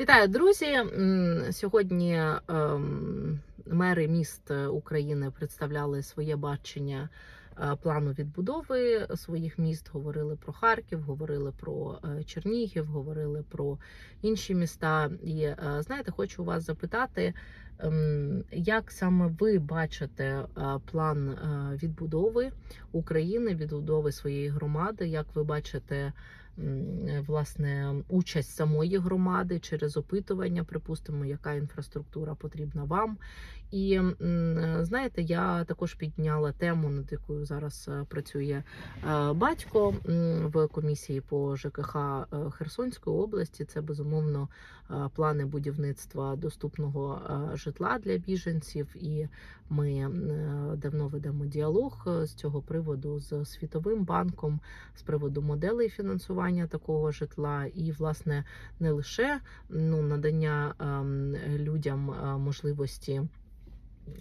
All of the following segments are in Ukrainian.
Вітаю, друзі! Сьогодні ем, мери міст України представляли своє бачення е, плану відбудови своїх міст. Говорили про Харків, говорили про е, Чернігів, говорили про інші міста. І е, знаєте, хочу вас запитати, ем, як саме ви бачите е, план е, відбудови України, відбудови своєї громади? Як ви бачите? е, власне участь самої громади через опитування, припустимо, яка інфраструктура потрібна вам. І е, знаєте, я також підняла тему, над якою зараз е, працює е, батько в комісії по ЖКХ е, Херсонської області. Це безумовно плани будівництва доступного житла для біженців. І ми давно ведемо діалог з цього приводу з Світовим банком з приводу моделей фінансування такого житла, і власне не лише ну надання ем, людям можливості.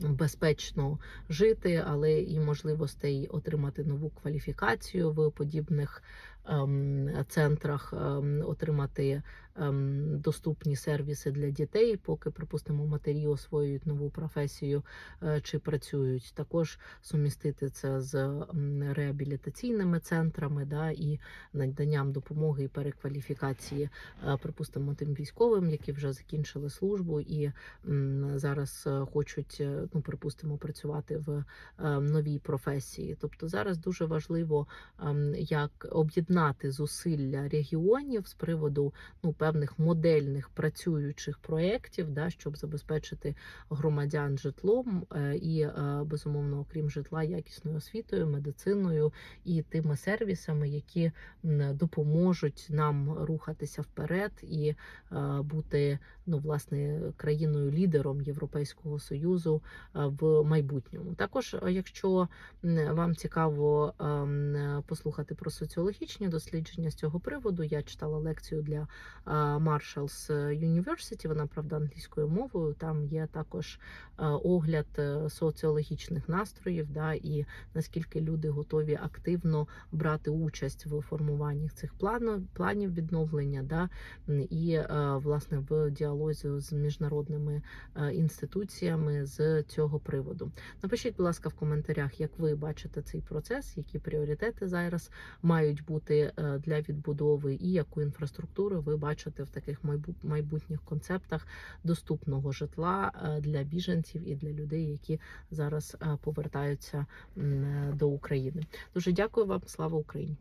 Безпечно жити, але і можливостей отримати нову кваліфікацію в подібних ем, центрах, ем, отримати доступні сервіси для дітей, поки, припустимо, матері освоюють нову професію е, чи працюють. Також сумістити це з реабілітаційними центрами, да, і наданням допомоги і перекваліфікації, е, припустимо, тим військовим, які вже закінчили службу і зараз е, хочуть, ну припустимо, працювати в новій професії. Тобто зараз дуже важливо ем, як об'єднати зусилля регіонів з приводу ну певних модельних працюючих проєктів, да, щоб забезпечити громадян житлом е, і е, безумовно, окрім житла, якісною освітою, медициною і тими сервісами, які допоможуть нам рухатися вперед і е, бути ну власне країною лідером Європейського союзу в майбутньому. Також, якщо вам цікаво ем, послухати про соціологічні дослідження з цього приводу, я читала лекцію для Marshalls University, вона правда англійською мовою. Там є також е, огляд е, соціологічних настроїв, да, і наскільки люди готові активно брати участь в формуванні цих планів, планів відновлення, да, і е, власне в діалозі з міжнародними е, інституціями з цього приводу. Напишіть, будь ласка, в коментарях, як ви бачите цей процес, які пріоритети зараз мають бути е, для відбудови, і яку інфраструктуру ви бачите в таких майбутніх концептах доступного житла е, для біженців і для людей, які зараз е, повертаються е, до України. Дуже дякую вам. Слава Україні!